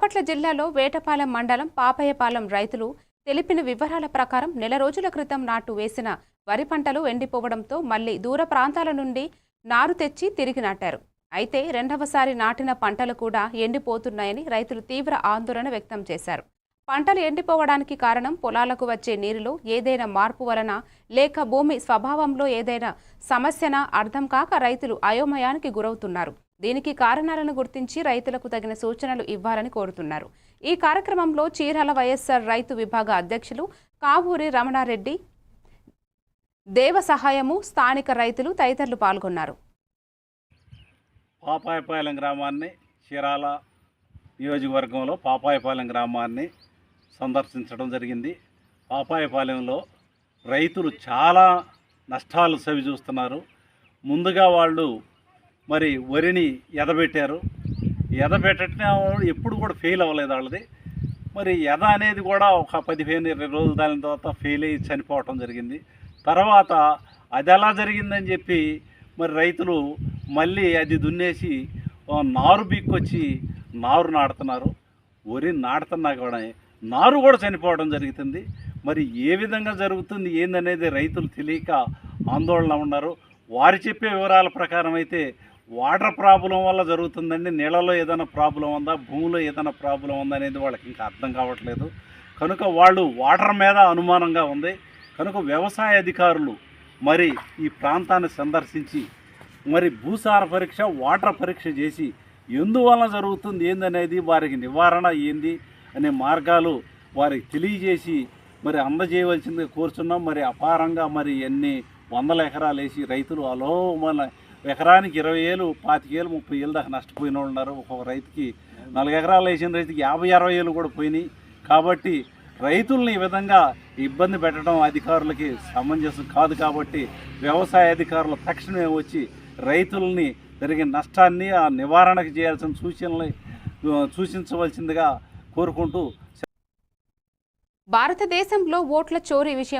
బాపట్ల జిల్లాలో వేటపాలెం మండలం పాపయ్యపాలెం రైతులు తెలిపిన వివరాల ప్రకారం నెల రోజుల క్రితం నాటు వేసిన వరి పంటలు ఎండిపోవడంతో మళ్ళీ దూర ప్రాంతాల నుండి నారు తెచ్చి తిరిగి నాటారు. అయితే రెండవసారి నాటిన పంటలు కూడా ఎండిపోతున్నాయని రైతులు తీవ్ర ఆందోళన వ్యక్తం చేశారు. పంటలు ఎండిపోవడానికి కారణం పొలాలకు వచ్చే నీరులో ఏదైనా మార్పు వలన లేక భూమి స్వభావంలో ఏదైనా సమస్యన అర్థం కాక రైతులు అయోమయానికి గురవుతున్నారు. దీనికి కారణాలను గుర్తించి రైతులకు తగిన సూచనలు ఇవ్వాలని కోరుతున్నారు. ఈ కార్యక్రమంలో చీరాల వైఎస్ఆర్ రైతు విభాగ అధ్యక్షులు కావూరి రమణారెడ్డి దేవ సహాయము స్థానిక రైతులు తదితరులు పాల్గొన్నారు. పాపాయపాలెం గ్రామాన్ని చీరాల నియోజకవర్గంలో పాపాయపాలెం గ్రామాన్ని సందర్శించడం జరిగింది. పాపాయపాలెంలో రైతులు చాలా నష్టాలు సవి చూస్తున్నారు. ముందుగా వాళ్ళు మరి వరిని ఎదబెట్టారు. ఎదబెట్టడం ఎప్పుడు కూడా ఫెయిల్ అవ్వలేదు వాళ్ళది. మరి ఎద అనేది కూడా ఒక పదిహేను ఇరవై రోజులు దాని తర్వాత ఫెయిల్ అయ్యి చనిపోవటం జరిగింది. తర్వాత అది ఎలా జరిగిందని చెప్పి మరి రైతులు మళ్ళీ అది దున్నేసి నారు బీక్కొచ్చి నారు నాడుతున్నారు వరి నాటుతున్నా కూడా నారు కూడా చనిపోవడం జరుగుతుంది. మరి ఏ విధంగా జరుగుతుంది ఏందనేది రైతులు తెలియక ఆందోళన ఉన్నారు. వారు చెప్పే వివరాల ప్రకారం అయితే వాటర్ ప్రాబ్లం వల్ల జరుగుతుందండి. నీళ్ళలో ఏదైనా ప్రాబ్లం ఉందా? భూమిలో ఏదైనా ప్రాబ్లం ఉందా అనేది వాళ్ళకి ఇంకా అర్థం కావట్లేదు. కనుక వాళ్ళు వాటర్ మీద అనుమానంగా ఉంది. కనుక వ్యవసాయ అధికారులు మరి ఈ ప్రాంతాన్ని సందర్శించి మరి భూసార పరీక్ష వాటర్ పరీక్ష చేసి ఎందువలన జరుగుతుంది? ఏందనేది వారికి నివారణ ఏంది? అనే మార్గాలు వారికి తెలియజేసి మరి అందజేయవలసింది కోరుచున్నాం. మరి అపారంగా మరి ఎన్ని వందల ఎకరాలు వేసి రైతులు అలో మన ఎకరానికి ఇరవై ఏళ్ళు పాతికేళ్ళు ముప్పై ఏళ్ళు దాకా నష్టపోయిన వాళ్ళు ఉన్నారు. ఒక్కొక్క రైతుకి నాలుగు ఎకరాలు వేసిన రైతుకి యాభై అరవై ఏళ్ళు కూడా పోయినాయి. కాబట్టి రైతుల్ని ఈ విధంగా ఇబ్బంది పెట్టడం అధికారులకి సమంజసం కాదు కాబట్టి వ్యవసాయ అధికారులు తక్షణమే వచ్చి రైతుల్ని జరిగిన నష్టాన్ని ఆ నివారణకు చేయాల్సిన సూచనలు సూచించవలసిందిగా కోరుకుంటూ భారతదేశంలో ఓట్ల చోరీ విషయం